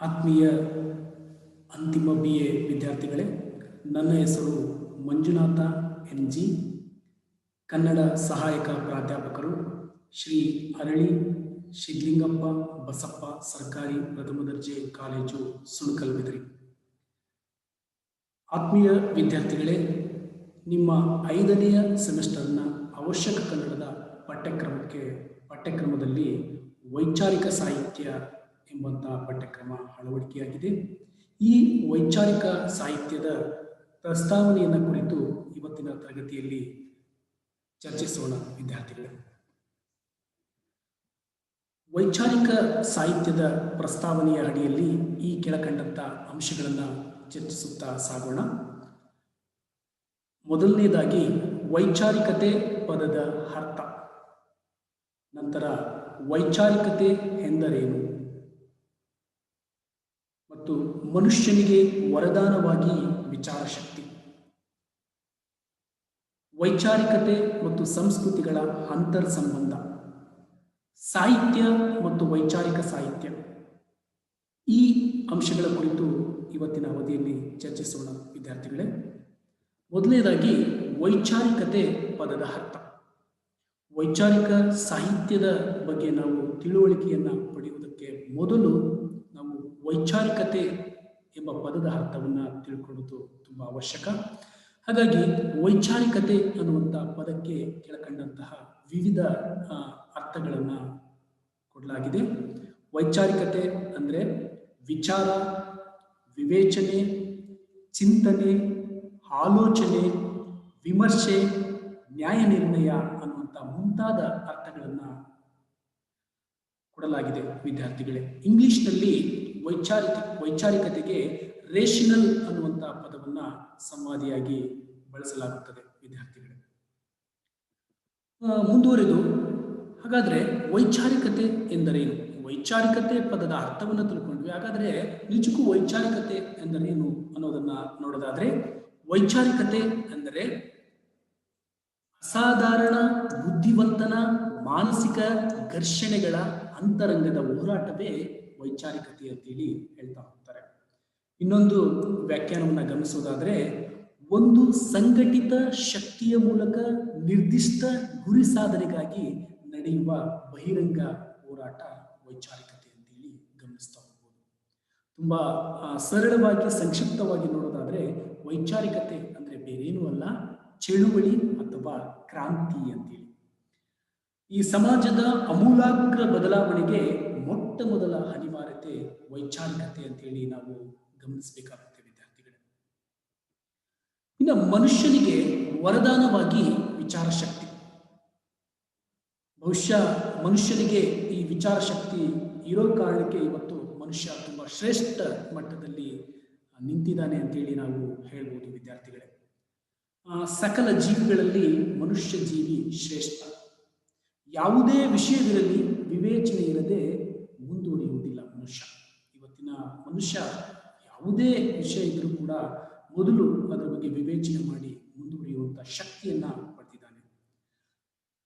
ಆತ್ಮೀಯ ಅಂತಿಮ B A ವಿದ್ಯಾರ್ಥಿಗಳೇ, ನನ್ನ ಹೆಸರು ಮಂಜುನಾಥ ಎನ್ ಜಿ, ಕನ್ನಡ ಸಹಾಯಕ ಪ್ರಾಧ್ಯಾಪಕರು ಶ್ರೀ ಅರಳಿ ಶಿದ್ಲಿಂಗಪ್ಪ ಬಸಪ್ಪ ಸರ್ಕಾರಿ ಪ್ರಥಮ ದರ್ಜೆ ಕಾಲೇಜು ಸುಣಕಲ್ಬಿದ್ರಿ ಆತ್ಮೀಯ ವಿದ್ಯಾರ್ಥಿಗಳೇ, ನಿಮ್ಮ ಐದನೆಯ ಸೆಮಿಸ್ಟರ್ನ ಅವಶ್ಯಕ ಕನ್ನಡದ ಪಠ್ಯಕ್ರಮಕ್ಕೆ, ಪಠ್ಯಕ್ರಮದಲ್ಲಿ ವೈಚಾರಿಕ ಸಾಹಿತ್ಯ ಎಂಬಂಥ ಪಠ್ಯಕ್ರಮ ಅಳವಡಿಕೆಯಾಗಿದೆ. ಈ ವೈಚಾರಿಕ ಸಾಹಿತ್ಯದ ಪ್ರಸ್ತಾವನೆಯನ್ನು ಕುರಿತು ಇವತ್ತಿನ ತರಗತಿಯಲ್ಲಿ ಚರ್ಚಿಸೋಣ, ವಿದ್ಯಾರ್ಥಿಗಳು. ವೈಚಾರಿಕ ಸಾಹಿತ್ಯದ ಪ್ರಸ್ತಾವನೆಯ ಅಡಿಯಲ್ಲಿ ಈ ಕೆಳಕಂಡಂಥ ಅಂಶಗಳನ್ನು ಚರ್ಚಿಸುತ್ತಾ ಸಾಗೋಣ. ಮೊದಲನೇದಾಗಿ ವೈಚಾರಿಕತೆ ಪದದ ಅರ್ಥ. ನಂತರ ವೈಚಾರಿಕತೆ ಎಂದರೇನು? ಮನುಷ್ಯನಿಗೆ ವರದಾನವಾಗಿ ವಿಚಾರ ಶಕ್ತಿ ವೈಚಾರಿಕತೆ ಮತ್ತು ಸಂಸ್ಕೃತಿಗಳ ಅಂತರ್ ಸಂಬಂಧ ಸಾಹಿತ್ಯ ಮತ್ತು ವೈಚಾರಿಕ ಸಾಹಿತ್ಯ. ಈ ಅಂಶಗಳ ಕುರಿತು ಇವತ್ತಿನ ಅವಧಿಯಲ್ಲಿ ಚರ್ಚಿಸೋಣ, ವಿದ್ಯಾರ್ಥಿಗಳೇ. ಮೊದಲನೇದಾಗಿ, ವೈಚಾರಿಕತೆ ಪದದ ಅರ್ಥ. ವೈಚಾರಿಕ ಸಾಹಿತ್ಯದ ಬಗ್ಗೆ ನಾವು ತಿಳುವಳಿಕೆಯನ್ನು ಪಡೆಯುವುದಕ್ಕೆ ಮೊದಲು ವೈಚಾರಿಕತೆ ಎಂಬ ಪದದ ಅರ್ಥವನ್ನು ತಿಳ್ಕೊಳ್ಳೋದು ತುಂಬ ಅವಶ್ಯಕ. ಹಾಗಾಗಿ ವೈಚಾರಿಕತೆ ಅನ್ನುವಂಥ ಪದಕ್ಕೆ ಕೆಳಕಂಡಂತಹ ವಿವಿಧ ಅರ್ಥಗಳನ್ನು ಕೊಡಲಾಗಿದೆ. ವೈಚಾರಿಕತೆ ಅಂದರೆ ವಿಚಾರ, ವಿವೇಚನೆ, ಚಿಂತನೆ, ಆಲೋಚನೆ, ವಿಮರ್ಶೆ, ನ್ಯಾಯ ನಿರ್ಣಯ ಅನ್ನುವಂಥ ಮುಂತಾದ ಅರ್ಥಗಳನ್ನು ಕೊಡಲಾಗಿದೆ ವಿದ್ಯಾರ್ಥಿಗಳೇ. ಇಂಗ್ಲಿಷ್ನಲ್ಲಿ ವೈಚಾರಿಕ, ವೈಚಾರಿಕತೆಗೆ ರೇಷನಲ್ ಅನ್ನುವಂಥ ಪದವನ್ನು ಸಂವಾದಿಯಾಗಿ ಬಳಸಲಾಗುತ್ತದೆ, ವಿದ್ಯಾರ್ಥಿಗಳೇ. ಮುಂದುವರೆದು, ಹಾಗಾದರೆ ವೈಚಾರಿಕತೆ ಎಂದರೇನು? ವೈಚಾರಿಕತೆ ಪದದ ಅರ್ಥವನ್ನು ತಿಳ್ಕೊಂಡ್ವಿ, ಹಾಗಾದರೆ ನಿಜಕ್ಕೂ ವೈಚಾರಿಕತೆ ಎಂದರೇನು ಅನ್ನೋದನ್ನ ನೋಡೋದಾದ್ರೆ, ವೈಚಾರಿಕತೆ ಎಂದರೆ ಅಸಾಧಾರಣ, ಬುದ್ಧಿವಂತನ, ಮಾನಸಿಕ ಘರ್ಷಣೆಗಳ ಅಂತರಂಗದ ಹೋರಾಟವೇ ವೈಚಾರಿಕತೆ ಅಂತೇಳಿ ಹೇಳ್ತಾ ಹೋಗ್ತಾರೆ. ಇನ್ನೊಂದು ವ್ಯಾಖ್ಯಾನವನ್ನು ಗಮನಿಸೋದಾದರೆ, ಒಂದು ಸಂಘಟಿತ ಶಕ್ತಿಯ ಮೂಲಕ ನಿರ್ದಿಷ್ಟ ಗುರಿ ಸಾಧನೆಗಾಗಿ ನಡೆಯುವ ಬಹಿರಂಗ ಹೋರಾಟ ವೈಚಾರಿಕತೆ ಅಂತೇಳಿ ಗಮನಿಸ್ತಾ ಹೋಗ್ಬೋದು. ತುಂಬಾ ಸರಳವಾಗಿ, ಸಂಕ್ಷಿಪ್ತವಾಗಿ ನೋಡೋದಾದ್ರೆ, ವೈಚಾರಿಕತೆ ಅಂದ್ರೆ ಬೇರೇನೂ ಅಲ್ಲ, ಚಳುವಳಿ ಅಥವಾ ಕ್ರಾಂತಿ ಅಂತೇಳಿ. ಈ ಸಮಾಜದ ಅಮೂಲಾಗ್ರ ಬದಲಾವಣೆಗೆ ಮೊಟ್ಟ ಮೊದಲ ಅನಿವಾರ್ಯತೆ ವೈಚಾರಿಕತೆ ಅಂತ ಹೇಳಿ ನಾವು ಗಮನಿಸಬೇಕಾಗುತ್ತೆ ವಿದ್ಯಾರ್ಥಿಗಳೇ. ಇನ್ನು ಮನುಷ್ಯನಿಗೆ ವರದಾನವಾಗಿ ವಿಚಾರ ಶಕ್ತಿ ಬಹುಶಃ ಮನುಷ್ಯನಿಗೆ ಈ ವಿಚಾರ ಶಕ್ತಿ ಇರೋ ಕಾರಣಕ್ಕೆ ಇವತ್ತು ಮನುಷ್ಯ ತುಂಬ ಶ್ರೇಷ್ಠ ಮಟ್ಟದಲ್ಲಿ ನಿಂತಿದ್ದಾನೆ ಅಂತೇಳಿ ನಾವು ಹೇಳ್ಬೋದು ವಿದ್ಯಾರ್ಥಿಗಳೇ. ಸಕಲ ಜೀವಿಗಳಲ್ಲಿ ಮನುಷ್ಯ ಜೀವಿ ಶ್ರೇಷ್ಠ. ಯಾವುದೇ ವಿಷಯಗಳಲ್ಲಿ ವಿವೇಚನೆ ಇರದೆ ಮುಂದುವರಿಯುವುದಿಲ್ಲ ಮನುಷ್ಯ. ಇವತ್ತಿನ ಮನುಷ್ಯ ಯಾವುದೇ ವಿಷಯ ಇದ್ರೂ ಕೂಡ ಮೊದಲು ಅದರ ಬಗ್ಗೆ ವಿವೇಚನೆ ಮಾಡಿ ಮುಂದುವರಿಯುವಂಥ ಶಕ್ತಿಯನ್ನ ಪಡೆದಿದ್ದಾನೆ.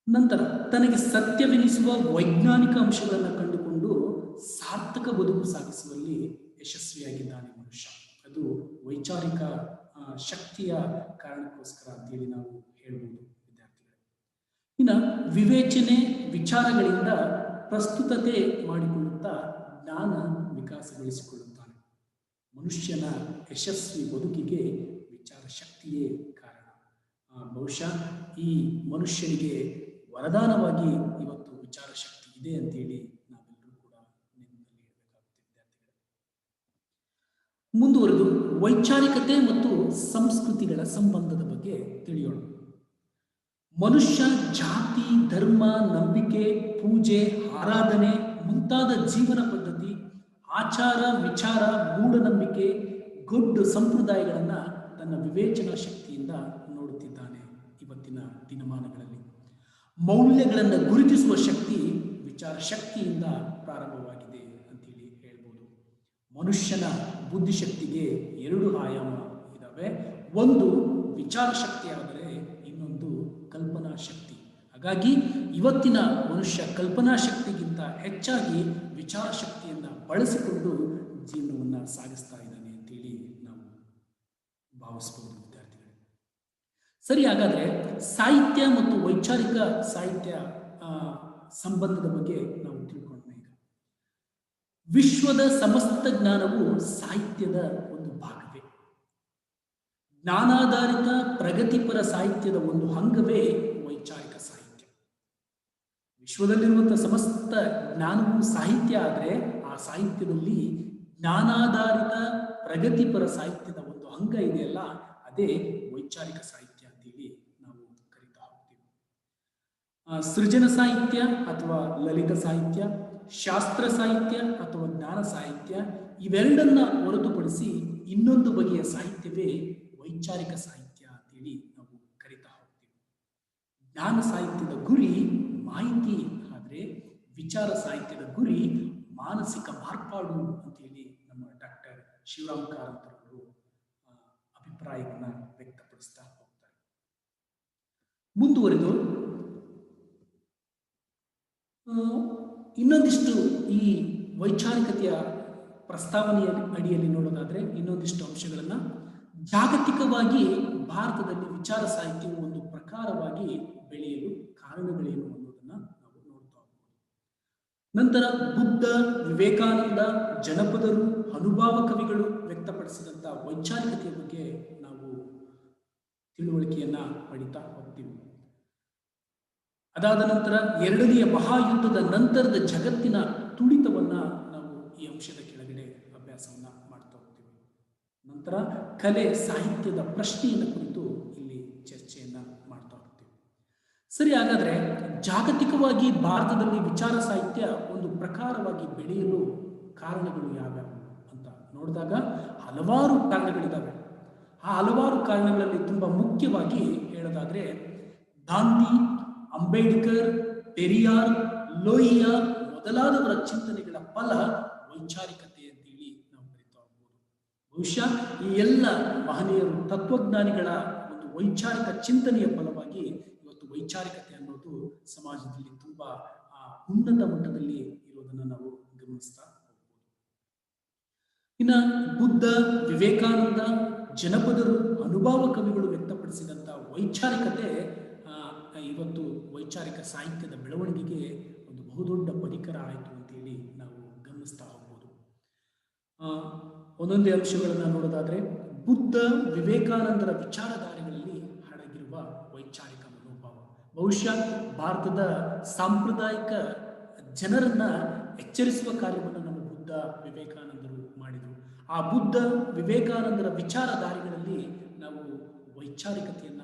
ನಂತರ ತನಗೆ ಸತ್ಯವೆನಿಸುವ ವೈಜ್ಞಾನಿಕ ಅಂಶಗಳನ್ನು ಕಂಡುಕೊಂಡು ಸಾರ್ಥಕ ಬದುಕು ಸಾಗಿಸುವಲ್ಲಿ ಯಶಸ್ವಿಯಾಗಿದ್ದಾನೆ ಮನುಷ್ಯ. ಅದು ವೈಚಾರಿಕ ಶಕ್ತಿಯ ಕಾರಣಕ್ಕೋಸ್ಕರ ಅಂತೇಳಿ ನಾವು ಹೇಳ್ಬೋದು ವಿದ್ಯಾರ್ಥಿಗಳು. ಇನ್ನು ವಿವೇಚನೆ, ವಿಚಾರಗಳಿಂದ ಪ್ರಸ್ತುತತೆ ಜ್ಞಾನ ವಿಕಾಸಗೊಳಿಸಿಕೊಳ್ಳುತ್ತಾನೆ. ಮನುಷ್ಯನ ಯಶಸ್ವಿ ಬದುಕಿಗೆ ವಿಚಾರ ಶಕ್ತಿಯೇ ಕಾರಣ ಬಹುಶಃ ಈ ಮನುಷ್ಯನಿಗೆ ವರದಾನವಾಗಿ ಇವತ್ತು ವಿಚಾರ ಶಕ್ತಿ ಇದೆ ಅಂತೇಳಿ ನಾವೆಲ್ಲರೂ ಕೂಡ ಮುಂದುವರೆದು ವೈಚಾರಿಕತೆ ಮತ್ತು ಸಂಸ್ಕೃತಿಗಳ ಸಂಬಂಧದ ಬಗ್ಗೆ ತಿಳಿಯೋಣ. ಮನುಷ್ಯ ಜಾತಿ, ಧರ್ಮ, ನಂಬಿಕೆ, ಪೂಜೆ, ಆರಾಧನೆ ಮುಂತಾದ ಜೀವನ ಪದ್ಧತಿ, ಆಚಾರ, ವಿಚಾರ, ಮೂಢನಂಬಿಕೆ, ಗೊಡ್ಡು ಸಂಪ್ರದಾಯಗಳನ್ನು ತನ್ನ ವಿವೇಚನಾ ಶಕ್ತಿಯಿಂದ ನೋಡುತ್ತಿದ್ದಾನೆ ಇವತ್ತಿನ ದಿನಮಾನಗಳಲ್ಲಿ. ಮೌಲ್ಯಗಳನ್ನು ಗುರುತಿಸುವ ಶಕ್ತಿ ವಿಚಾರ ಶಕ್ತಿಯಿಂದ ಪ್ರಾರಂಭವಾಗಿದೆ ಅಂತೇಳಿ ಹೇಳ್ಬೋದು. ಮನುಷ್ಯನ ಬುದ್ಧಿಶಕ್ತಿಗೆ ಎರಡು ಆಯಾಮ ಇದ್ದಾವೆ ಒಂದು ವಿಚಾರ ಶಕ್ತಿ ಆದರೆ ಇನ್ನೊಂದು ಕಲ್ಪನಾ ಶಕ್ತಿ. ಹಾಗಾಗಿ ಇವತ್ತಿನ ಮನುಷ್ಯ ಕಲ್ಪನಾ ಹೆಚ್ಚಾಗಿ ವಿಚಾರ ಬಳಸಿಕೊಂಡು ಜೀವನವನ್ನು ಸಾಗಿಸ್ತಾ ಇದ್ದಾನೆ ಅಂತೇಳಿ ನಾವು ಭಾವಿಸ್ಬೋದು ವಿದ್ಯಾರ್ಥಿಗಳು. ಸರಿ, ಹಾಗಾದರೆ ಸಾಹಿತ್ಯ ಮತ್ತು ವೈಚಾರಿಕ ಸಾಹಿತ್ಯ ಸಂಬಂಧದ ಬಗ್ಗೆ ನಾವು ತಿಳ್ಕೊಂಡ್ವಿ ಈಗ. ವಿಶ್ವದ ಸಮಸ್ತ ಜ್ಞಾನವು ಸಾಹಿತ್ಯದ ಒಂದು ಭಾಗವೇ. ಜ್ಞಾನಾಧಾರಿತ ಪ್ರಗತಿಪರ ಸಾಹಿತ್ಯದ ಒಂದು ಅಂಗವೇ ವೈಚಾರಿಕ ವಿಶ್ವದಲ್ಲಿರುವಂತಹ ಸಮಸ್ತ ಜ್ಞಾನವು ಸಾಹಿತ್ಯ ಆದರೆ ಆ ಸಾಹಿತ್ಯದಲ್ಲಿ ಜ್ಞಾನಾಧಾರಿತ ಪ್ರಗತಿಪರ ಸಾಹಿತ್ಯದ ಒಂದು ಅಂಗ ಇದೆಯಲ್ಲ, ಅದೇ ವೈಚಾರಿಕ ಸಾಹಿತ್ಯ ಅಂತೇಳಿ ನಾವು ಕರಿತಾ ಹೋಗ್ತೀವಿ. ಸೃಜನ ಸಾಹಿತ್ಯ ಅಥವಾ ಲಲಿತ ಸಾಹಿತ್ಯ, ಶಾಸ್ತ್ರ ಸಾಹಿತ್ಯ ಅಥವಾ ಜ್ಞಾನ ಸಾಹಿತ್ಯ, ಇವೆರಡನ್ನ ಹೊರತುಪಡಿಸಿ ಇನ್ನೊಂದು ಬಗೆಯ ಸಾಹಿತ್ಯವೇ ವೈಚಾರಿಕ ಸಾಹಿತ್ಯ ಅಂತೇಳಿ ನಾವು ಕರಿತಾ ಹೋಗ್ತೀವಿ. ಜ್ಞಾನ ಸಾಹಿತ್ಯದ ಗುರಿ ಮಾಹಿತಿ ಆದರೆ ವಿಚಾರ ಸಾಹಿತ್ಯದ ಗುರಿ, ಮಾನಸಿಕ ಮಾರ್ಪಾಡು ಅಂತೇಳಿ ನಮ್ಮ ಡಾಕ್ಟರ್ ಶಿವರಾಮ್ ಕಾರಂತರವರು ಅಭಿಪ್ರಾಯವನ್ನ ವ್ಯಕ್ತಪಡಿಸ್ತಾ ಹೋಗ್ತಾರೆ. ಮುಂದುವರೆದು ಇನ್ನೊಂದಿಷ್ಟು ಈ ವೈಚಾರಿಕತೆಯ ಪ್ರಸ್ತಾವನೆಯ ಅಡಿಯಲ್ಲಿ ನೋಡೋದಾದ್ರೆ ಇನ್ನೊಂದಿಷ್ಟು ಅಂಶಗಳನ್ನ. ಜಾಗತಿಕವಾಗಿ ಭಾರತದಲ್ಲಿ ವಿಚಾರ ಸಾಹಿತ್ಯವು ಒಂದು ಪ್ರಕಾರವಾಗಿ ಬೆಳೆಯಲು ಕಾರಣಗಳೇನು ಅನ್ನೋದನ್ನ ನಾವು ನೋಡ್ತಾ ಹೋಗ್ಬೋದು ನಂತರ ಬುದ್ಧ, ವಿವೇಕಾನಂದ, ಜನಪದರು, ಅನುಭಾವ ಕವಿಗಳು ವ್ಯಕ್ತಪಡಿಸಿದಂಥ ವೈಚಾರಿಕತೆಯ ಬಗ್ಗೆ ನಾವು ತಿಳುವಳಿಕೆಯನ್ನ ಪಡಿತಾ ಹೋಗ್ತೀವಿ. ಅದಾದ ನಂತರ ಎರಡನೆಯ ಮಹಾಯುದ್ಧದ ನಂತರದ ಜಗತ್ತಿನ ತುಡಿತವನ್ನ ನಾವು ಈ ಅಂಶದ ಕೆಳಗಡೆ ಅಭ್ಯಾಸವನ್ನ ಮಾಡ್ತಾ ಹೋಗ್ತೀವಿ. ನಂತರ ಕಲೆ, ಸಾಹಿತ್ಯದ ಪ್ರಶ್ನೆಯನ್ನು ಕುರಿತು ಇಲ್ಲಿ ಚರ್ಚೆಯನ್ನ ಮಾಡ್ತಾ ಹೋಗ್ತೀವಿ. ಸರಿ, ಹಾಗಾದ್ರೆ ಜಾಗತಿಕವಾಗಿ ಭಾರತದಲ್ಲಿ ವಿಚಾರ ಸಾಹಿತ್ಯ ಒಂದು ಪ್ರಕಾರವಾಗಿ ಬೆಳೆಯಲು ಕಾರಣಗಳು ಯಾವ್ಯಾವು ಅಂತ ನೋಡಿದಾಗ ಹಲವಾರು ಕಾರಣಗಳಿದ್ದಾವೆ ಆ ಹಲವಾರು ಕಾರಣಗಳಲ್ಲಿ ತುಂಬ ಮುಖ್ಯವಾಗಿ ಹೇಳೋದಾದ್ರೆ ಗಾಂಧಿ, ಅಂಬೇಡ್ಕರ್, ಪೆರಿಯಾರ್, ಲೋಹಿಯ ಮೊದಲಾದವರ ಚಿಂತನೆಗಳ ಫಲ ವೈಚಾರಿಕತೆ ಅಂತೇಳಿ ನಾವು ಕರಿತಾ ಹೋಗ್ಬೋದು. ಬಹುಶಃ ಈ ಎಲ್ಲ ಮಹನೀಯರು ತತ್ವಜ್ಞಾನಿಗಳ ಒಂದು ವೈಚಾರಿಕ ಚಿಂತನೆಯ ಫಲವಾಗಿ ಇವತ್ತು ವೈಚಾರಿಕತೆ ಅನ್ನೋದು ಸಮಾಜದಲ್ಲಿ ತುಂಬಾ ಆ, ಉನ್ನತ ಮಟ್ಟದಲ್ಲಿ ಇರೋದನ್ನ ನಾವು ಗಮನಿಸ್ತಾ ಹೋಗ್ಬೋದು. ಇನ್ನ ಬುದ್ಧ ವಿವೇಕಾನಂದ ಜನಪದರು ಅನುಭವ ಕವಿಗಳು ವ್ಯಕ್ತಪಡಿಸಿದಂತ ವೈಚಾರಿಕತೆ ಇವತ್ತು ವೈಚಾರಿಕ ಸಾಹಿತ್ಯದ ಬೆಳವಣಿಗೆಗೆ ಒಂದು ಬಹುದೊಡ್ಡ ಪರಿಕರ ಆಯಿತು ಅಂತೇಳಿ ನಾವು ಗಮನಿಸ್ತಾ ಹೋಗ್ಬೋದು. ಒಂದೊಂದೇ ಅಂಶಗಳನ್ನು ನೋಡೋದಾದ್ರೆ ಬುದ್ಧ ವಿವೇಕಾನಂದರ ವಿಚಾರಧಾರೆಗಳಲ್ಲಿ ಅಡಗಿರುವ ವೈಚಾರಿಕ ಬಹುಶಃ ಭಾರತದ ಸಾಂಪ್ರದಾಯಿಕ ಜನರನ್ನ ಎಚ್ಚರಿಸುವ ಕಾರ್ಯವನ್ನು ನಮ್ಮ ಬುದ್ಧ ವಿವೇಕಾನಂದರು ಮಾಡಿದರು. ಆ ಬುದ್ಧ ವಿವೇಕಾನಂದರ ವಿಚಾರಧಾರೆಗಳಲ್ಲಿ ನಾವು ವೈಚಾರಿಕತೆಯನ್ನ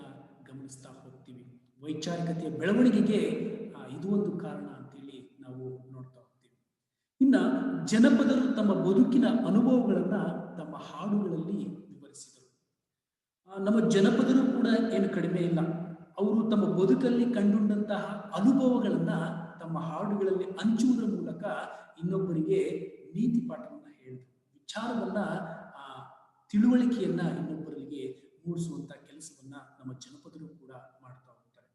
ಗಮನಿಸ್ತಾ ಹೋಗ್ತೀವಿ. ವೈಚಾರಿಕತೆಯ ಬೆಳವಣಿಗೆಗೆ ಇದು ಒಂದು ಕಾರಣ ಅಂತೇಳಿ ನಾವು ನೋಡ್ತಾ ಹೋಗ್ತೀವಿ. ಇನ್ನ ಜನಪದರು ತಮ್ಮ ಬದುಕಿನ ಅನುಭವಗಳನ್ನ ತಮ್ಮ ಹಾಡುಗಳಲ್ಲಿ ವಿವರಿಸಿದರು. ನಮ್ಮ ಜನಪದರು ಕೂಡ ಏನು ಕಡಿಮೆ ಇಲ್ಲ. ಅವರು ತಮ್ಮ ಬದುಕಲ್ಲಿ ಕಂಡುಂಡಂತಹ ಅನುಭವಗಳನ್ನ ತಮ್ಮ ಹಾಡುಗಳಲ್ಲಿ ಹಂಚುವುದರ ಮೂಲಕ ಇನ್ನೊಬ್ಬರಿಗೆ ನೀತಿ ಪಾಠವನ್ನ ಹೇಳಿದರು ವಿಚಾರವನ್ನ ಆ, ತಿಳುವಳಿಕೆಯನ್ನ ಇನ್ನೊಬ್ಬರಿಗೆ ಮೂಡಿಸುವಂತ ಕೆಲಸವನ್ನ ನಮ್ಮ ಜನಪದರು ಕೂಡ ಮಾಡ್ತಾ ಹೋಗ್ತಾರೆ.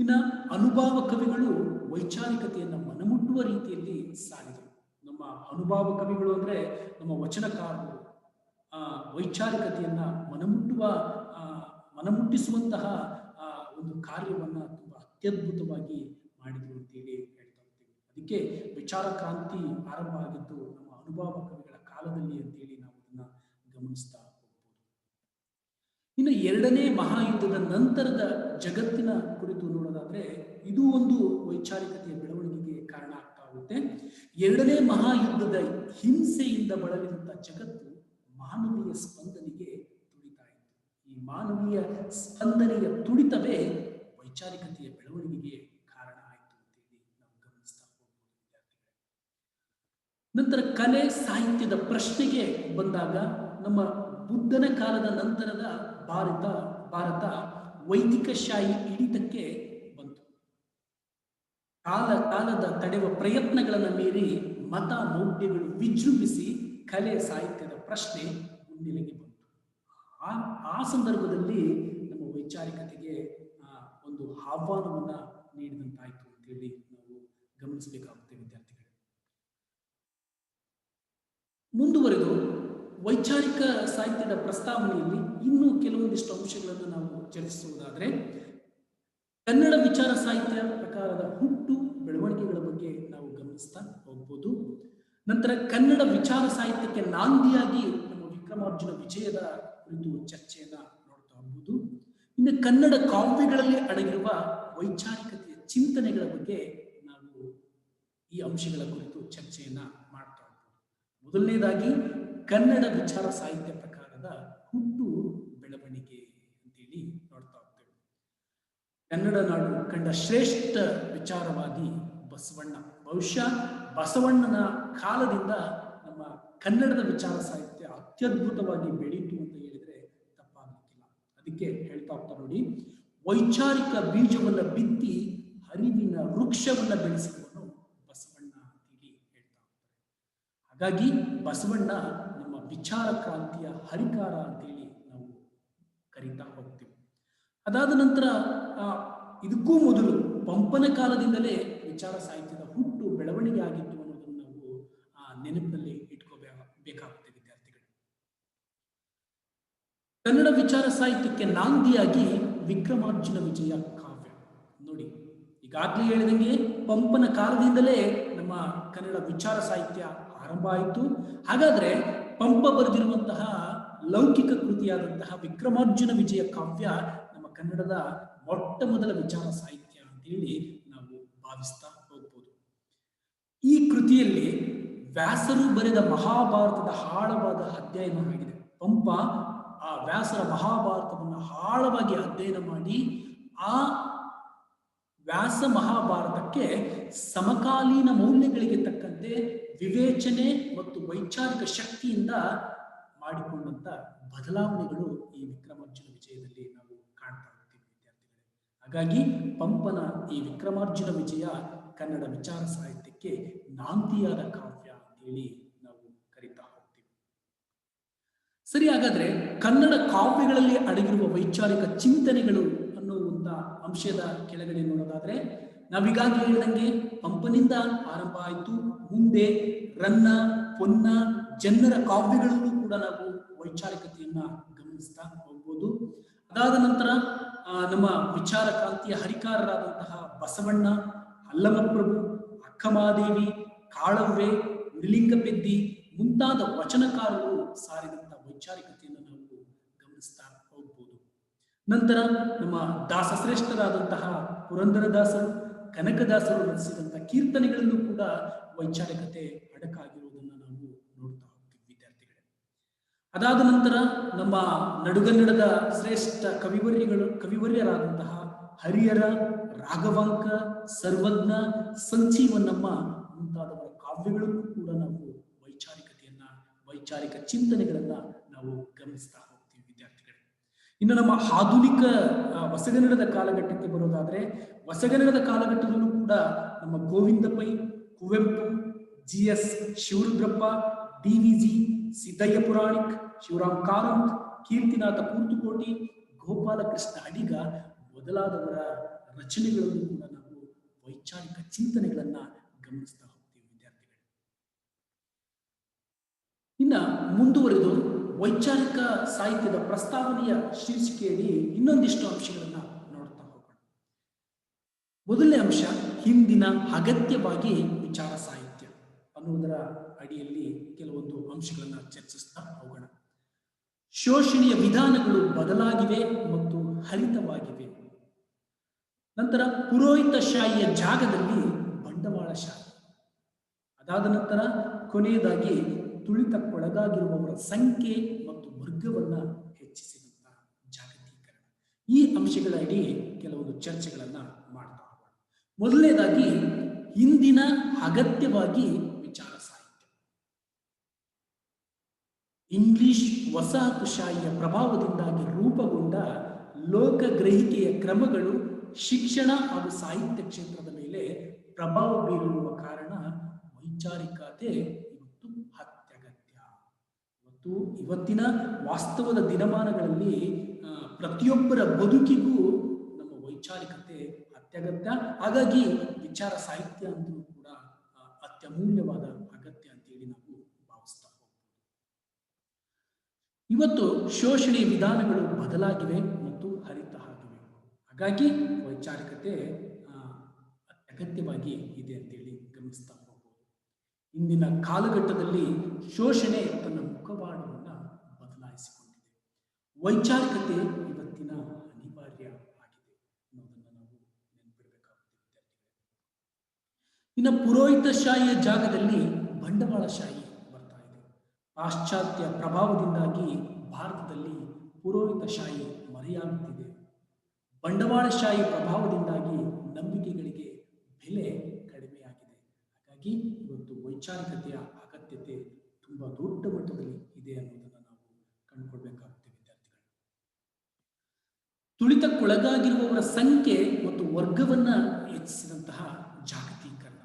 ಇನ್ನ ಅನುಭಾವ ಕವಿಗಳು ವೈಚಾರಿಕತೆಯನ್ನ ಮನಮುಟ್ಟುವ ರೀತಿಯಲ್ಲಿ ಸಾರಿದರು. ನಮ್ಮ ಅನುಭಾವ ಕವಿಗಳು ಅಂದ್ರೆ ನಮ್ಮ ವಚನಕಾರರು ಆ ವೈಚಾರಿಕತೆಯನ್ನ ಮನಮುಟ್ಟುವ ಮನಮುಟ್ಟಿಸುವಂತಹ ಒಂದು ಕಾರ್ಯವನ್ನ ತುಂಬಾ ಅತ್ಯದ್ಭುತವಾಗಿ ಮಾಡಿದ್ರು ಅಂತೇಳಿ ಹೇಳ್ತಾ ಹೋಗ್ತೀವಿ ಅದಕ್ಕೆ ವಿಚಾರ ಕ್ರಾಂತಿ ಆರಂಭ ಆಗಿದ್ದು ನಮ್ಮ ಅನುಭವ ಕವಿಗಳ ಕಾಲದಲ್ಲಿ ಅಂತೇಳಿ ನಾವು ಅದನ್ನ ಗಮನಿಸ್ತಾ ಹೋಗ್ಬೋದು. ಇನ್ನು ಎರಡನೇ ಮಹಾಯುದ್ಧದ ನಂತರದ ಜಗತ್ತಿನ ಕುರಿತು ನೋಡೋದಾದ್ರೆ ಇದು ಒಂದು ವೈಚಾರಿಕತೆಯ ಬೆಳವಣಿಗೆಗೆ ಕಾರಣ ಆಗ್ತಾ ಹೋಗುತ್ತೆ. ಎರಡನೇ ಮಹಾಯುದ್ಧದ ಹಿಂಸೆಯಿಂದ ಬಳಲಿದಂತ ಜಗತ್ತು ಮಾನವೀಯ ಸ್ಪಂದನೆಗೆ ಮಾನವೀಯ ಸ್ಪಂದನೆಯ ತುಡಿತವೇ ವೈಚಾರಿಕತೆಯ ಬೆಳವಣಿಗೆಗೆ ಕಾರಣ ಆಯಿತು ಅಂತೇಳಿ ನಾವು ಗಮನಿಸ್ತಾ ಹೋಗ್ಬೋದು ನಂತರ ಕಲೆ ಸಾಹಿತ್ಯದ ಪ್ರಶ್ನೆಗೆ ಬಂದಾಗ ನಮ್ಮ ಬುದ್ಧನ ಕಾಲದ ನಂತರದ ಭಾರತ ಭಾರತ ವೈದಿಕ ಶಾಹಿ ಹಿಡಿತಕ್ಕೆ ಬಂತು. ಕಾಲ, ಕಾಲದ ತಡೆಯುವ ಪ್ರಯತ್ನಗಳನ್ನು ಮೀರಿ ಮತ ಮೌಢ್ಯಗಳು ವಿಜೃಂಭಿಸಿ ಕಲೆ ಸಾಹಿತ್ಯದ ಪ್ರಶ್ನೆ ಮುನ್ನೆಲೆಗೆ ಬಂತು. ಆ ಆ ಸಂದರ್ಭದಲ್ಲಿ ನಮ್ಮ ವೈಚಾರಿಕತೆಗೆ ಒಂದು ಆಹ್ವಾನವನ್ನ ನೀಡಿದಂತಾಯ್ತು ಅಂತೇಳಿ ನಾವು ಗಮನಿಸಬೇಕಾಗುತ್ತೆ ವಿದ್ಯಾರ್ಥಿಗಳು. ಮುಂದುವರೆದು ವೈಚಾರಿಕ ಸಾಹಿತ್ಯದ ಪ್ರಸ್ತಾವನೆಯಲ್ಲಿ ಇನ್ನೂ ಕೆಲವೊಂದಿಷ್ಟು ಅಂಶಗಳನ್ನು ನಾವು ಚರ್ಚಿಸುವುದಾದರೆ, ಕನ್ನಡ ವಿಚಾರ ಸಾಹಿತ್ಯ ಪ್ರಕಾರದ ಹುಟ್ಟು ಬೆಳವಣಿಗೆಗಳ ಬಗ್ಗೆ ನಾವು ಗಮನಿಸ್ತಾ ಹೋಗ್ಬೋದು. ನಂತರ ಕನ್ನಡ ವಿಚಾರ ಸಾಹಿತ್ಯಕ್ಕೆ ನಾಂದಿಯಾಗಿ ನಮ್ಮ ವಿಕ್ರಮಾರ್ಜುನ ವಿಜಯದ ಕುರಿತು ಚರ್ಚೆಯನ್ನ ನೋಡ್ತಾ ಹೋಗ್ಬೋದು ಇನ್ನು ಕನ್ನಡ ಕಾವ್ಯಗಳಲ್ಲಿ ಅಡಗಿರುವ ವೈಚಾರಿಕತೆಯ ಚಿಂತನೆಗಳ ಬಗ್ಗೆ ನಾವು ಈ ಅಂಶಗಳ ಕುರಿತು ಚರ್ಚೆಯನ್ನ ಮಾಡ್ತಾ ಹೋಗ್ಬೋದು ಮೊದಲನೇದಾಗಿ, ಕನ್ನಡ ವಿಚಾರ ಸಾಹಿತ್ಯ ಪ್ರಕಾರದ ಹುಟ್ಟು ಬೆಳವಣಿಗೆ ಅಂತೇಳಿ ನೋಡ್ತಾ ಹೋಗ್ತೇವೆ. ಕನ್ನಡ ನಾಡು ಕಂಡ ಶ್ರೇಷ್ಠ ವಿಚಾರವಾದಿ ಬಸವಣ್ಣ. ಬಹುಶಃ ಬಸವಣ್ಣನ ಕಾಲದಿಂದ ನಮ್ಮ ಕನ್ನಡದ ವಿಚಾರ ಸಾಹಿತ್ಯ ಅತ್ಯದ್ಭುತವಾಗಿ ಬೆಳೀತು ಅಂತ ಅದಕ್ಕೆ ಹೇಳ್ತಾ ಹೋಗ್ತಾ ನೋಡಿ. ವೈಚಾರಿಕ ಬೀಜವನ್ನ ಬಿತ್ತಿ ಹರಿವಿನ ವೃಕ್ಷವನ್ನ ಬೆಳೆಸಿಕೊಂಡು ಬಸವಣ್ಣ ಅಂತೇಳಿ ಹೇಳ್ತಾ ಹೋಗ್ತಾರೆ. ಹಾಗಾಗಿ ಬಸವಣ್ಣ ನಮ್ಮ ವಿಚಾರ ಕ್ರಾಂತಿಯ ಹರಿಕಾರ ಅಂತೇಳಿ ನಾವು ಕರೀತಾ ಹೋಗ್ತೀವಿ. ಅದಾದ ನಂತರ ಇದಕ್ಕೂ ಮೊದಲು ಪಂಪನ ಕಾಲದಿಂದಲೇ ವಿಚಾರ ಸಾಹಿತ್ಯದ ಹುಟ್ಟು ಬೆಳವಣಿಗೆ ಆಗಿತ್ತು ಅನ್ನೋದನ್ನು ನಾವು ಆ ನೆನಪಿನಲ್ಲಿ ಇಟ್ಕೋಬೇಕಾಗುತ್ತೆ ವಿದ್ಯಾರ್ಥಿಗಳು ಕನ್ನಡ ವಿಚಾರ ಸಾಹಿತ್ಯಕ್ಕೆ ನಾಂದಿಯಾಗಿ ವಿಕ್ರಮಾರ್ಜುನ ವಿಜಯ ಕಾವ್ಯ. ನೋಡಿ, ಈಗಾಗಲೇ ಹೇಳಿದಂಗೆ ಪಂಪನ ಕಾಲದಿಂದಲೇ ನಮ್ಮ ಕನ್ನಡ ವಿಚಾರ ಸಾಹಿತ್ಯ ಆರಂಭ ಆಯಿತು. ಹಾಗಾದ್ರೆ ಪಂಪ ಬರೆದಿರುವಂತಹ ಲೌಕಿಕ ಕೃತಿಯಾದಂತಹ ವಿಕ್ರಮಾರ್ಜುನ ವಿಜಯ ಕಾವ್ಯ ನಮ್ಮ ಕನ್ನಡದ ಮೊಟ್ಟ ಮೊದಲ ವಿಚಾರ ಸಾಹಿತ್ಯ ಅಂತೇಳಿ ನಾವು ಭಾವಿಸ್ತಾ ಹೋಗ್ಬೋದು. ಈ ಕೃತಿಯಲ್ಲಿ ವ್ಯಾಸರು ಬರೆದ ಮಹಾಭಾರತದ ಆಳವಾದ ಅಧ್ಯಯನ ಆಗಿದೆ. ಪಂಪ ಆ ವ್ಯಾಸರ ಮಹಾಭಾರತವನ್ನು ಆಳವಾಗಿ ಅಧ್ಯಯನ ಮಾಡಿ ಆ ವ್ಯಾಸ ಮಹಾಭಾರತಕ್ಕೆ ಸಮಕಾಲೀನ ಮೌಲ್ಯಗಳಿಗೆ ತಕ್ಕಂತೆ ವಿವೇಚನೆ ಮತ್ತು ವೈಚಾರಿಕ ಶಕ್ತಿಯಿಂದ ಮಾಡಿಕೊಂಡಂತ ಬದಲಾವಣೆಗಳು ಈ ವಿಕ್ರಮಾರ್ಜುನ ವಿಜಯದಲ್ಲಿ ನಾವು ಕಾಣ್ತಾ ಹೋಗ್ತೀವಿ ವಿದ್ಯಾರ್ಥಿಗಳೇ. ಹಾಗಾಗಿ ಪಂಪನ ಈ ವಿಕ್ರಮಾರ್ಜುನ ವಿಜಯ ಕನ್ನಡ ವಿಚಾರ ಸಾಹಿತ್ಯಕ್ಕೆ ನಾಂದಿಯಾದ ಕಾವ್ಯ ಅಂತೇಳಿ ನಾವು ಕರಿತಾ ಹೋಗ್ತೀವಿ ಸರಿ ಹಾಗಾದ್ರೆ ಕನ್ನಡ ಕಾವ್ಯಗಳಲ್ಲಿ ಅಡಗಿರುವ ವೈಚಾರಿಕ ಚಿಂತನೆಗಳು ಅನ್ನುವಂತ ಅಂಶದ ಕೆಳಗಡೆ ನೋಡೋದಾದ್ರೆ ನಾವೀಗಾಗಲೇ ಹೇಳಿದಂಗೆ ಪಂಪನಿಂದ ಆರಂಭ ಆಯಿತು. ಮುಂದೆ ರನ್ನ, ಪೊನ್ನ ಜನ್ನರ ಕಾವ್ಯಗಳಲ್ಲೂ ಕೂಡ ನಾವು ವೈಚಾರಿಕತೆಯನ್ನ ಗಮನಿಸ್ತಾ ಹೋಗ್ಬೋದು. ಅದಾದ ನಂತರ ನಮ್ಮ ವಿಚಾರ ಕ್ರಾಂತಿಯ ಹರಿಕಾರರಾದಂತಹ ಬಸವಣ್ಣ ಅಲ್ಲಮಪ್ರಭು ಅಕ್ಕಮಾದೇವಿ ಕಾಳಂಬೆ ನಿಲಿಂಗಪೆದ್ದಿ ಮುಂತಾದ ವಚನಕಾರರು ಸಾರಿದಂತ ವೈಚಾರಿಕತೆಯನ್ನು ನಾವು ಗಮನಿಸ್ತಾ ಹೋಗ್ಬೋದು. ನಂತರ ನಮ್ಮ ದಾಸಶ್ರೇಷ್ಠರಾದಂತಹ ಪುರಂದರದಾಸರು, ಕನಕದಾಸರು ರಚಿಸಿದಂತಹ ಕೀರ್ತನೆಗಳಲ್ಲೂ ಕೂಡ ವೈಚಾರಿಕತೆ ಅಡಕಾಗಿರುವುದನ್ನು ನಾವು ನೋಡ್ತಾ ಹೋಗ್ತೀವಿ ವಿದ್ಯಾರ್ಥಿಗಳೇ. ಅದಾದ ನಂತರ ನಮ್ಮ ನಡುಗನ್ನಡದ ಶ್ರೇಷ್ಠ ಕವಿವರ್ಯಗಳು, ಕವಿವರ್ಯರಾದಂತಹ ಹರಿಹರ, ರಾಘವಾಂಕ, ಸರ್ವಜ್ಞ ಸಂಜೀವನಮ್ಮ ಮುಂತಾದವರ ಕಾವ್ಯಗಳಲ್ಲೂ ಕೂಡ ನಾವು ವೈಚಾರಿಕತೆಯನ್ನ, ವೈಚಾರಿಕ ಚಿಂತನೆಗಳನ್ನ ನಾವು ಗಮನಿಸ್ತಾ ಹೋಗ್ತೀವಿ, ವಿದ್ಯಾರ್ಥಿಗಳೇ. ಇನ್ನು ನಮ್ಮ ಆಧುನಿಕ ಹೊಸಗನ್ನಡದ ಕಾಲಘಟ್ಟಕ್ಕೆ ಬರೋದಾದ್ರೆ ಹೊಸಗನ್ನಡದ ಕಾಲಘಟ್ಟದಲ್ಲೂ ಕೂಡ ನಮ್ಮ Govinda Pai Kuvempu, G S Shivarudrappa, D V G Siddayya Puranik, Shivaram Karanth, Keerthinatha Kurtakoti, Gopalakrishna Adiga ಮೊದಲಾದವರ ರಚನೆಗಳನ್ನು ಕೂಡ ನಾವು ವೈಚಾರಿಕ ಚಿಂತನೆಗಳನ್ನ ಗಮನಿಸ್ತಾ ಹೋಗ್ತೀವಿ ವಿದ್ಯಾರ್ಥಿಗಳು ಇನ್ನ ಮುಂದುವರೆದು ವೈಚಾರಿಕ ಸಾಹಿತ್ಯದ ಪ್ರಸ್ತಾವನೆಯ ಶೀರ್ಷಿಕೆಯಲ್ಲಿ ಇನ್ನೊಂದಿಷ್ಟು ಅಂಶಗಳನ್ನ ನೋಡ್ತಾ ಹೋಗೋಣ. ಮೊದಲನೇ ಅಂಶ, ಹಿಂದಿನ ಅಗತ್ಯವಾಗಿ ವಿಚಾರ ಸಾಹಿತ್ಯ ಅನ್ನುವುದರ ಅಡಿಯಲ್ಲಿ ಕೆಲವೊಂದು ಅಂಶಗಳನ್ನ ಚರ್ಚಿಸ್ತಾ ಹೋಗೋಣ. ಶೋಷಣೆಯ ವಿಧಾನಗಳು ಬದಲಾಗಿವೆ ಮತ್ತು ಹರಿತವಾಗಿವೆ. ನಂತರ ಪುರೋಹಿತಶಾಹಿಯ ಜಾಗದಲ್ಲಿ ಬಂಡವಾಳಶಾಹಿ ಅದಾದ ನಂತರ ಕೊನೆಯದಾಗಿ ತುಳಿತಕ್ಕೊಳಗಾಗಿರುವವರ ಸಂಖ್ಯೆ ಮತ್ತು ವರ್ಗವನ್ನ ಹೆಚ್ಚಿಸಿದಂತಹ ಜಾಗತೀಕರಣ. ಈ ಅಂಶಗಳ ಅಡಿ ಕೆಲವೊಂದು ಚರ್ಚೆಗಳನ್ನ ಮಾಡ್ತಾ ಮೊದಲನೇದಾಗಿ ಇಂದಿನ ಅಗತ್ಯವಾಗಿ ವಿಚಾರ ಸಾಹಿತ್ಯ. ಇಂಗ್ಲಿಷ್ ವಸಾಹತುಶಾಹಿಯ ಪ್ರಭಾವದಿಂದಾಗಿ ರೂಪುಗೊಂಡ ಲೋಕಗ್ರಹಿಕೆಯ ಕ್ರಮಗಳು ಶಿಕ್ಷಣ ಹಾಗೂ ಸಾಹಿತ್ಯ ಕ್ಷೇತ್ರದ ಮೇಲೆ ಪ್ರಭಾವ ಬೀರಿರುವ ಕಾರಣ ವೈಚಾರಿಕತೆ ಇವತ್ತು ಇವತ್ತಿನ ವಾಸ್ತವದ ದಿನಮಾನಗಳಲ್ಲಿ ಪ್ರತಿಯೊಬ್ಬರ ಬದುಕಿಗೂ ನಮ್ಮ ವೈಚಾರಿಕತೆ ಅತ್ಯಗತ್ಯ. ಹಾಗಾಗಿ ವಿಚಾರ ಸಾಹಿತ್ಯ ಅಂತಲೂ ಕೂಡ ಅತ್ಯಮೂಲ್ಯವಾದ ಅಗತ್ಯ ಅಂತೇಳಿ ನಾವು ಭಾವಿಸ್ತಾ ಹೋಗ್ಬೋದು. ಇವತ್ತು ಶೋಷಣೆ ವಿಧಾನಗಳು ಬದಲಾಗಿವೆ ಮತ್ತು ಹರಿತ ಆಗಿವೆ. ಹಾಗಾಗಿ ವೈಚಾರಿಕತೆ ಅತ್ಯಗತ್ಯವಾಗಿ ಇದೆ ಅಂತೇಳಿ ಗಮನಿಸ್ತಾ ಇಂದಿನ ಕಾಲಘಟ್ಟದಲ್ಲಿ ಶೋಷಣೆ ತನ್ನ ಮುಖವಾಡವನ್ನು ಬದಲಾಯಿಸಿಕೊಂಡಿದೆ. ವೈಚಾರಿಕತೆ ಇವತ್ತಿನ ಅನಿವಾರ್ಯ ಆಗಿದೆ ಅನ್ನೋದನ್ನು ನಾವು ನೆನಪಿಡಬೇಕಾಗುತ್ತೆ. ಇನ್ನು ಪುರೋಹಿತಶಾಹಿಯ ಜಾಗದಲ್ಲಿ ಬಂಡವಾಳಶಾಹಿ ಬರ್ತಾ ಇದೆ. ಪಾಶ್ಚಾತ್ಯ ಪ್ರಭಾವದಿಂದಾಗಿ ಭಾರತದಲ್ಲಿ ಪುರೋಹಿತಶಾಹಿ ಮರೆಯಾಗುತ್ತಿದೆ. ಬಂಡವಾಳಶಾಹಿ ಪ್ರಭಾವದಿಂದಾಗಿ ನಂಬಿಕೆಗಳಿಗೆ ಬೆಲೆ ಹಾಗಾಗಿ ಇವತ್ತು ವೈಚಾರಿಕತೆಯ ಅಗತ್ಯತೆ ತುಂಬ ದೊಡ್ಡ ಮಟ್ಟದಲ್ಲಿ ಇದೆ ಅನ್ನೋದನ್ನು ನಾವು ಕಂಡುಕೊಳ್ಬೇಕಾಗುತ್ತೆ, ವಿದ್ಯಾರ್ಥಿಗಳು. ತುಳಿತಕ್ಕೊಳಗಾಗಿರುವವರ ಸಂಖ್ಯೆ ಮತ್ತು ವರ್ಗವನ್ನ ಹೆಚ್ಚಿಸಿದಂತಹ ಜಾಗತೀಕರಣ.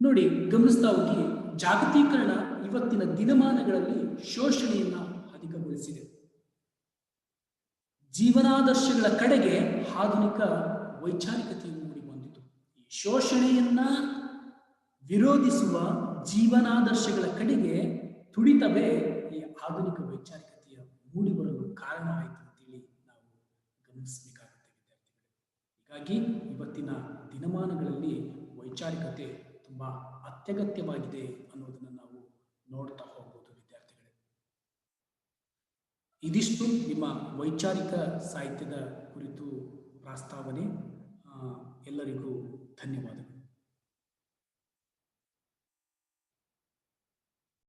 ನೋಡಿ, ಗಮನಿಸ್ತಾ ಹೋಗಿ, ಜಾಗತೀಕರಣ ಇವತ್ತಿನ ದಿನಮಾನಗಳಲ್ಲಿ ಶೋಷಣೆಯನ್ನ ಅಧಿಕಗೊಳಿಸಿದೆ. ಜೀವನಾದರ್ಶಗಳ ಕಡೆಗೆ ಆಧುನಿಕ ವೈಚಾರಿಕತೆಯನ್ನು ಮೂಡಿ ಬಂದಿತು. ಈ ಶೋಷಣೆಯನ್ನ ವಿರೋಧಿಸುವ ಜೀವನಾದರ್ಶಗಳ ಕಡೆಗೆ ತುಡಿತವೇ ಈ ಆಧುನಿಕ ವೈಚಾರಿಕತೆಯ ಮೂಡಿ ಬರಲು ಕಾರಣ ಆಯಿತು ಅಂತೇಳಿ ನಾವು ಗಮನಿಸಬೇಕಾಗುತ್ತೆ, ವಿದ್ಯಾರ್ಥಿಗಳೇ. ಹೀಗಾಗಿ ಇವತ್ತಿನ ದಿನಮಾನಗಳಲ್ಲಿ ವೈಚಾರಿಕತೆ ತುಂಬ ಅತ್ಯಗತ್ಯವಾಗಿದೆ ಅನ್ನೋದನ್ನು ನಾವು ನೋಡ್ತಾ ಹೋಗ್ಬೋದು, ವಿದ್ಯಾರ್ಥಿಗಳೇ. ಇದಿಷ್ಟು ನಿಮ್ಮ ವೈಚಾರಿಕ ಸಾಹಿತ್ಯದ ಕುರಿತು ಪ್ರಸ್ತಾವನೆ. ಎಲ್ಲರಿಗೂ ಧನ್ಯವಾದಗಳು.